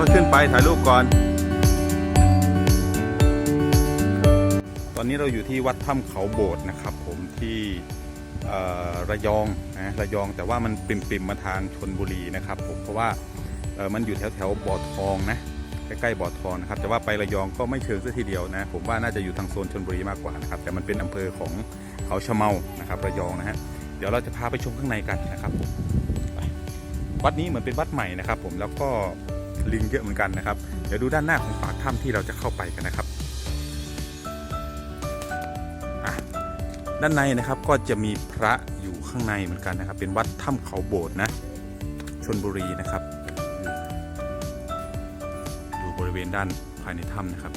ก็ขึ้นไปถ่ายรูปก่อน ตอนนี้เราอยู่ที่วัดถ้ำเขาโบสถ์นะครับ ผมที่ระยองนะระยองแต่ว่ามันปริมๆมมาทางชนบุรีนะครับ ผมเพราะว่ามันอยู่แถวแถวๆบ่อทองนะใกล้ๆบ่อทองนะครับแต่ว่าไประยองก็ไม่เชิงซะทีเดียวนะ ผมว่าน่าจะอยู่ทางโซนชนบุรีมากกว่านะครับแต่มันเป็นอำเภอของเขาชะเมานะครับระยองนะฮะเดี๋ยวเราจะพาไปชมข้างในกันนะครับผมวัดนี้เหมือนเป็นวัดใหม่นะครับ ผมแล้วก็ ลิงเยอะเหมือนกันนะครับ เดี๋ยวดูด้านหน้าของปากถ้ำที่เราจะเข้าไปกันนะครับด้านในนะครับก็จะมีพระอยู่ข้างในเหมือนกันนะครับ เป็นวัดถ้ำเขาโบสถ์นะชนบุรีนะครับ ดูบริเวณด้านภายในถ้ำนะครับ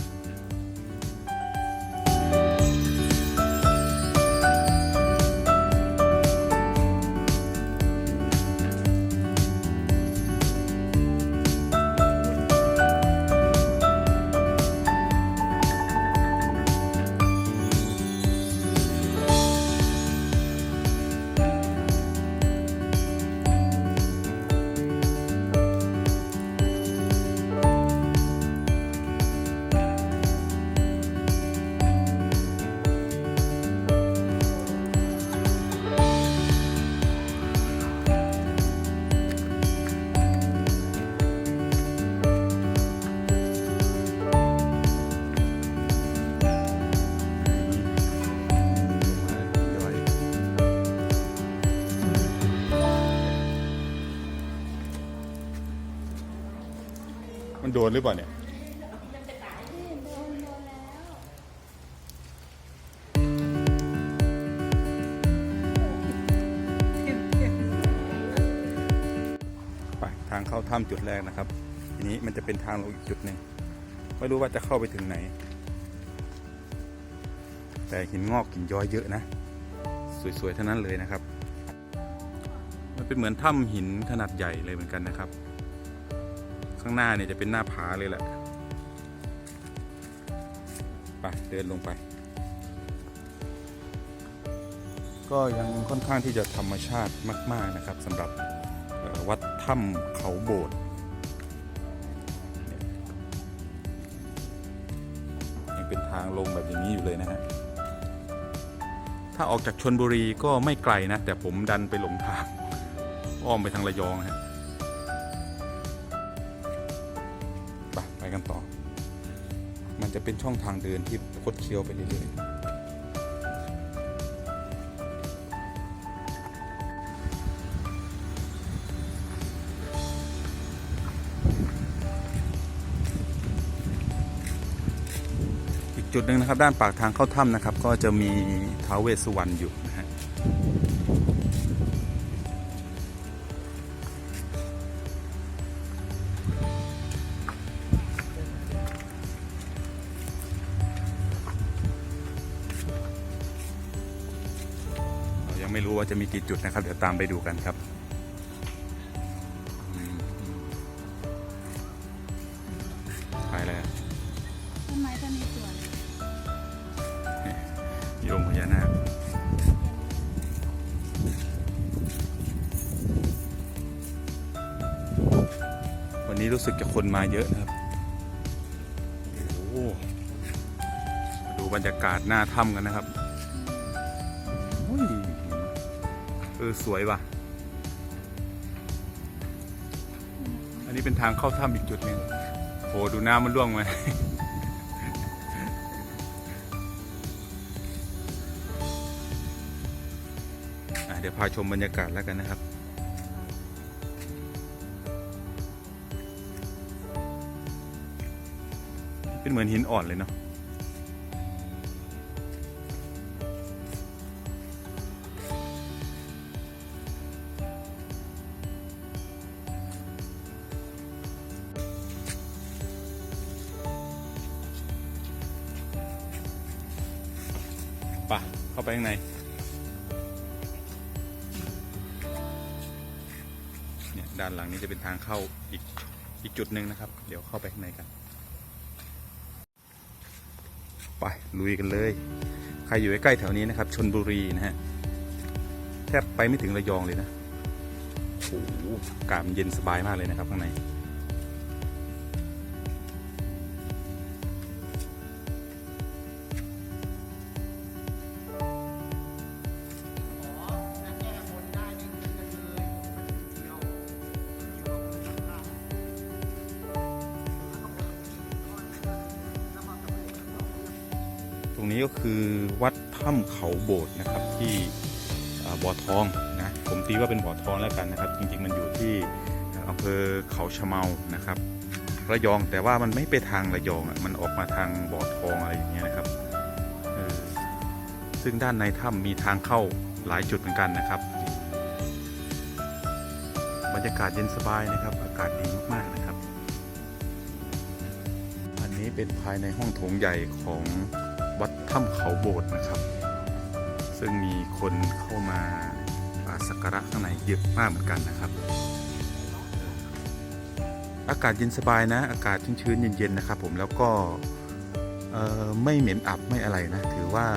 มันโดนหรือเปล่าเนี่ยไปทางเข้าถ้ำจุดแรกนะครับ ทีนี้มันจะเป็นทางลงอีกจุดหนึ่งไม่รู้ว่าจะเข้าไปถึงไหน แต่หินงอกหินย้อยเยอะนะ สวยๆเท่านั้นเลยนะครับ มันเป็นเหมือนถ้ำหินขนาดใหญ่เลยเหมือนกันนะครับ ข้างหน้าเนี่ยจะเป็นหน้าผาเลยแหละไปเดินลงไป ก็ยังค่อนข้างที่จะธรรมชาติมาก ๆนะครับสำหรับวัดถ้ำเขาโบสถ์เนี่ยยังเป็นทางลงแบบอย่างนี้อยู่เลยนะฮะถ้าออกจากชนบุรีก็ไม่ไกลนะ แต่ผมดันไปหลงทางอ้อมไปทางระยองนะฮะ กันต่อ มันจะเป็นช่องทางเดินที่คดเคี้ยวไปเรื่อยๆ อีกจุดหนึ่งนะครับ ด้านปากทางเข้าถ้ำนะครับ ก็จะมีท้าวเวสสุวรรณอยู่ ยังไม่รู้ว่าจะมีกี่จุดนะครับ เดี๋ยวตามไปดูกันครับอืมไปแล้วต้นไม้ต้นนี้สวยโยมพญานาควันนี้รู้สึกจะคนมาเยอะนะครับโอ้โหมาดูบรรยากาศหน้าถ้ำกันนะครับ สวยว่ะ อันนี้เป็นทางเข้าถ้ำอีกจุดหนึ่งโหดูน้ำมันร่วงมาเดี๋ยวพาชมบรรยากาศแล้วกันนะครับเป็นเหมือนหินอ่อนเลยเนาะ ข้าไปข้างในเนี่ยด้านหลังนี้จะเป็นทางเข้าอีกอีกจุดหนึ่งนะครับ เดี๋ยวเข้าไปข้างในกัน ไปลุยกันเลย ใครอยู่ใใกล้แถวนี้นะครับชนบุรีนะฮะแทบไปไม่ถึงระยองเลยนะโอ้โหอากาศเย็นสบายมากเลยนะครับข้างใน นี้ก็คือวัดถ้ำเขาโบสถ์นะครับที่บ่อทองนะผมตีว่าเป็นบ่อทองแล้วกันนะครับ จริงๆมันอยู่ที่อำเภอเขาชะเมานะครับระยองแต่ว่ามันไม่ไปทางระยองอะมันออกมาทางบ่อทองอะไรอย่างเงี้ยนะครับซึ่งด้านในถ้ำมีทางเข้าหลายจุดเหมือนกันนะครับ บรรยากาศเย็นสบายนะครับ อากาศดีมากๆนะครับ อันนี้เป็นภายในห้องโถงใหญ่ของ วัดถ้ำเขาโบสถ์นะครับ ซึ่งมีคนเข้ามาอ่าสักการะข้างในเยอะมากเหมือนกันนะครับ อากาศเย็นสบายนะ อากาศชื้นๆเย็นๆนะครับ ผมแล้วก็ไม่เหม็นอับไม่อะไรนะ ถือว่า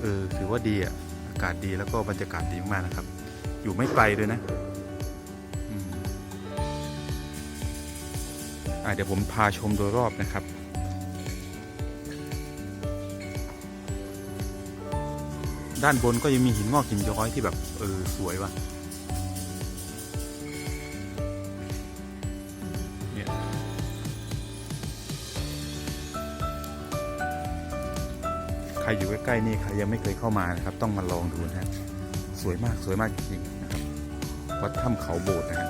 เออถือว่าดีอะอากาศดีแล้วก็บรรยากาศดีมากนะครับ อยู่ไม่ไกลด้วยนะอืมอะเดี๋ยวผมพาชมโดยรอบนะครับ ด้านบนก็ยังมีหินงอกหินย้อยที่แบบเออสวยว่ะเนี่ยใครอยู่ใกล้ๆนี่ใครยังไม่เคยเข้ามานะครับ ต้องมาลองดูนะฮะสวยมากสวยมากจริงๆนะครับ วัดถ้ำเขาโบสถ์นะฮะด้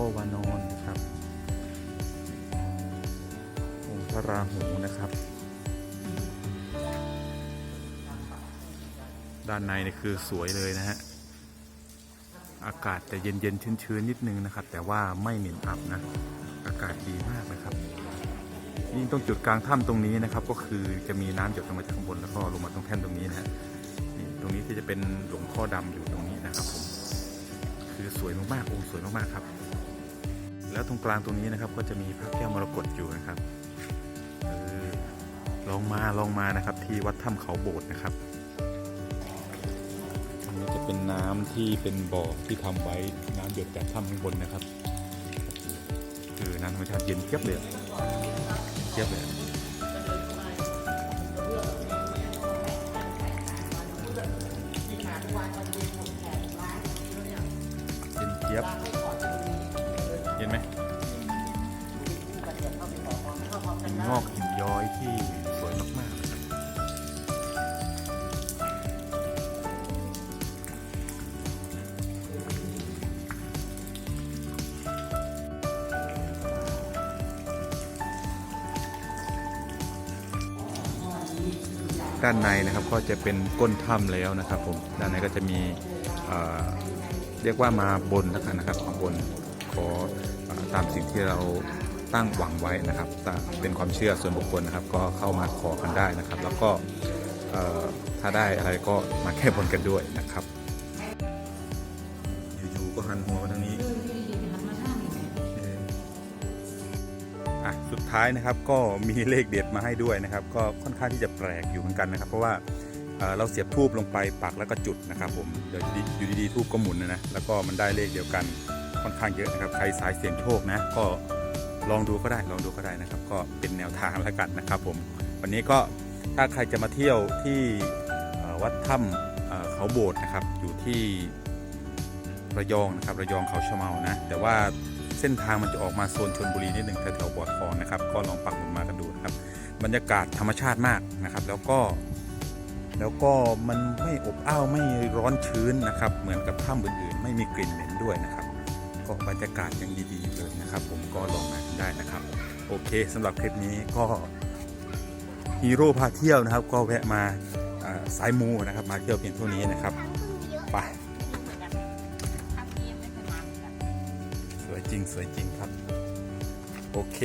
พ่อวานอนนะครับองค์พระราหูนะครับ ด้านในนี่คือสวยเลยนะฮะ อากาศจะเย็นๆชื้นๆนิดนึงนะครับ แต่ว่าไม่เหม็นอับนะ อากาศดีมากนะครับยิ่งตรงจุดกลางถ้ำตรงนี้นะครับ ก็คือจะมีน้ำหยดลงมาจากข้างบนแล้วก็ลงมาตรงแท่นตรงนี้นะฮะนี่ตรงนี้ที่จะเป็นหลวงพ่อดำอยู่ตรงนี้นะครับผมคือสวยมากๆองค์สวยมากๆครับ แล้วตรงกลางตรงนี้นะครับ ก็จะมีพระแก้วมรกตอยู่นะครับออลองมาลองมานะครับ ที่วัดถ้ำเขาโบสถ์นะครับอันนี้จะเป็นน้ำที่เป็นบ่อที่ทำไว้น้ำหยดจากถ้ำข้างบนนะครับ คือน้ำธรรมชาติเย็นเจี๊ยบเลยเจี๊ยบเลยเย็นเจี๊ยบ ที่สวยมากๆนะครับด้านในนะครับก็จะเป็นก้นถ้ำแล้วนะครับผมด้านในก็จะมีเรียกว่ามาบนแล้วกันนะครับมาบนขออตามสิ่งที่เรา ตั้งหวังไว้นะครับตามเป็นความเชื่อส่วนบุคคลนะครับ ก็เข้ามาขอกันได้นะครับ แล้วก็เอ่อถ้าได้อะไรก็มาแก้บนกันด้วยนะครับอยู่ๆก็หันหัวมาทางนี้อะสุดท้ายนะครับก็มีเลขเด็ดมาให้ด้วยนะครับ ก็ค่อนข้างที่จะแปลกอยู่เหมือนกันนะครับ เพราะว่าเอ่อเราเสียบทูบลงไปปักแล้วก็จุดนะครับ ผมเดี๋ยวอยู่ดีๆทูบก็หมุนนะนะแล้วก็มันได้เลขเดียวกันค่อนข้างเยอะนะครับใครสายเสี่ยงโชคนะก็ ลองดูก็ได้ลองดูก็ได้นะครับ ก็เป็นแนวทางแล้วกันนะครับผมวันนี้ก็ถ้าใครจะมาเที่ยวที่วัดถ้ำเขาโบสถ์นะครับ อยู่ที่ระยองนะครับ ระยองเขาชะเมานะ แต่ว่าเส้นทางมันจะออกมาโซนชนบุรีนิดหนึ่งแถวๆบ่อทองนะครับ ก็ลองปักหมุดมากันดูนะครับ บรรยากาศธรรมชาติมากนะครับ แล้วก็ แล้วก็มันไม่อบอ้าวไม่ร้อนชื้นนะครับ เหมือนกับถ้ำอื่นๆ ไม่มีกลิ่นเหม็นด้วยนะครับ ก็บรรยากาศยังดีๆเลยนะครับ ผมก็ลองมา ได้นะครับ โอเคสำหรับคลิปนี้ก็ฮีโร่พาเที่ยวนะครับ ก็แวะมาสายมูนะครับ มาเที่ยวเพียงเท่านี้นะครับไปสวยจริงสวยจริงครับ โอเค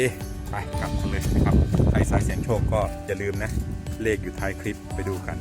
ไปกลับกันเลยนะครับใครสายเสียงโชคก็อย่าลืมนะ เลขอยู่ท้ายคลิปไปดูกัน